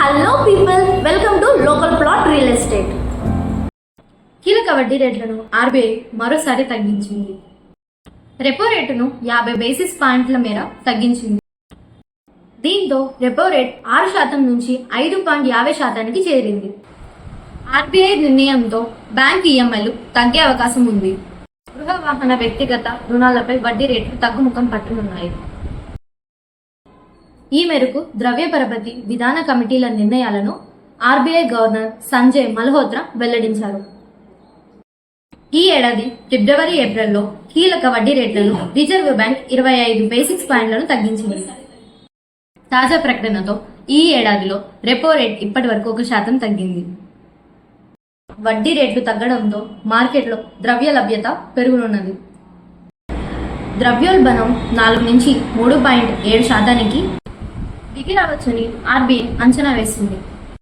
Hello people welcome to local plot real estate కీలక వడ్డీ రేట్లను ఆర్బీఐ మరోసారి తగ్గించింది. రెపో రేటును యాభై బేసిస్ పాయింట్ల మేర తగ్గించింది. దీంతో రెపో రేట్ ఆరు శాతం నుంచి ఐదు పాయింట్ యాభై శాతానికి చేరింది. ఆర్బీఐ నిర్ణయంతో బ్యాంక్ ఈఎంఐలు తగ్గే అవకాశం ఉంది. గృహ వాహన వ్యక్తిగత రుణాలపై వడ్డీ రేట్లు తగ్గుముఖం పట్టనున్నాయి. ఈ మేరకు ద్రవ్య పరపతి విధాన కమిటీల నిర్ణయాలను ఆర్బీఐ గవర్నర్ సంజయ్ మల్హోత్రా వెల్లడించారు. ఈ ఏడాది ఫిబ్రవరి ఏప్రిల్లో కీలక వడ్డీ రేట్లను రిజర్వ్ బ్యాంక్ ఇరవై ఐదు బేసిక్స్ పాయింట్లను తగ్గించింది. తాజా ప్రకటనతో ఈ ఏడాదిలో రెపో రేట్ ఇప్పటి వరకు ఒక శాతం తగ్గింది. వడ్డీ రేట్లు తగ్గడంతో మార్కెట్లో ద్రవ్య లభ్యత పెరుగునున్నది. ద్రవ్యోల్బణం నాలుగు నుంచి మూడు పాయింట్ ఏడు శాతానికి దిగి రావచ్చని ఆర్బీఐ అంచనా వేసింది.